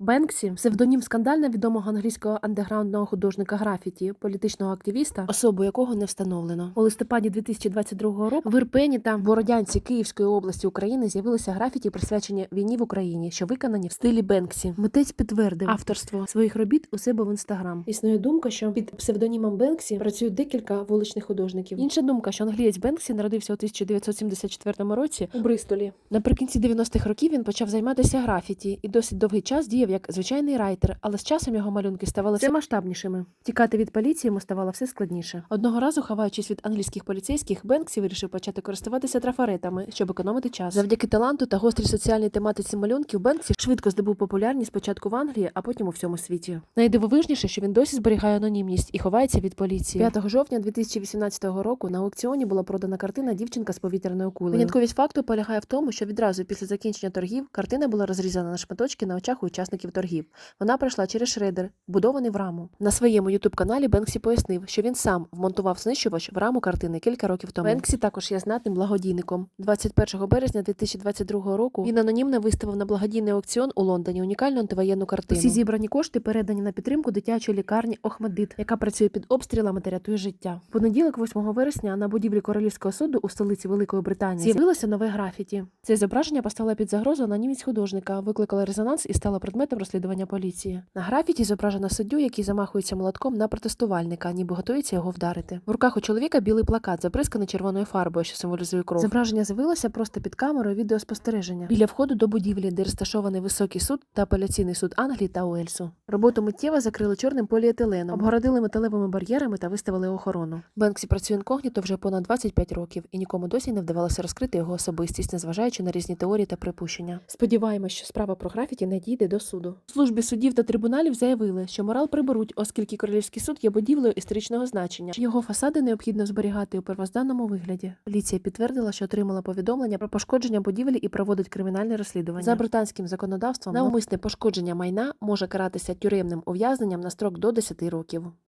Бенксі псевдонім скандально відомого англійського андеграундного художника графіті, політичного активіста, особу якого не встановлено. У листопаді 2022 року в Ірпені та Бородянці Київської області України з'явилися графіті, присвячені війні в Україні, що виконані в стилі Бенксі. Митець підтвердив авторство своїх робіт у себе в інстаграм. Існує думка, що під псевдонімом Бенксі працюють декілька вуличних художників. Інша думка, що англієць Бенксі народився у 1974 році у Бристолі. Наприкінці 90-х років він почав займатися графіті і досить довгий час діяв як звичайний райтер, але з часом його малюнки ставали все масштабнішими. Тікати від поліції йому ставало все складніше. Одного разу, ховаючись від англійських поліцейських, Бенксі вирішив почати користуватися трафаретами, щоб економити час. Завдяки таланту та гострій соціальній тематиці малюнків Бенксі швидко здобув популярність спочатку в Англії, а потім у всьому світі. Найдивовижніше, що він досі зберігає анонімність і ховається від поліції. 5 жовтня 2018 року на аукціоні була продана картина Дівчинка з повітряною кулею. Винятковість факту полягає в тому, що відразу після закінчення торгів картина була розрізана на шматочки на очах у учасників торгів. Вона пройшла через шредер, будований в раму. На своєму ютуб каналі Бенксі пояснив, що він сам вмонтував знищувач в раму картини кілька років тому. Бенксі також є знатним благодійником. 21 березня 2022 року він анонімно виставив на благодійний аукціон у Лондоні унікальну антивоєнну картину. Всі зібрані кошти передані на підтримку дитячої лікарні Охмадит, яка працює під обстрілами та рятує життя. Понеділок, 8 вересня, на будівлі королівського суду у столиці Великої Британії з'явилося нове графіті. Це зображення поставило під загрозу анонімність художника, викликало резонанс і стало предметом розслідування поліції. На графіті зображено суддю, який замахується молотком на протестувальника, ніби готується його вдарити. В руках у чоловіка білий плакат, забризканий червоною фарбою, що символізує кров. Зображення з'явилося просто під камерою відеоспостереження біля входу до будівлі, де розташований високий суд та апеляційний суд Англії та Уельсу. Роботу миттєво закрили чорним поліетиленом, обгородили металевими бар'єрами та виставили охорону. Бенксі працює інкогніто вже понад 25 років, і нікому досі не вдавалося розкрити його особистість, незважаючи на різні теорії та припущення. Сподіваємось, що справа про графіті не дійде до суду. В службі судів та трибуналів заявили, що морал приберуть, оскільки королівський суд є будівлею історичного значення. Його фасади необхідно зберігати у первозданному вигляді. Поліція підтвердила, що отримала повідомлення про пошкодження будівлі і проводить кримінальне розслідування. За британським законодавством навмисне пошкодження майна може каратися тюремним ув'язненням на строк до 10 років.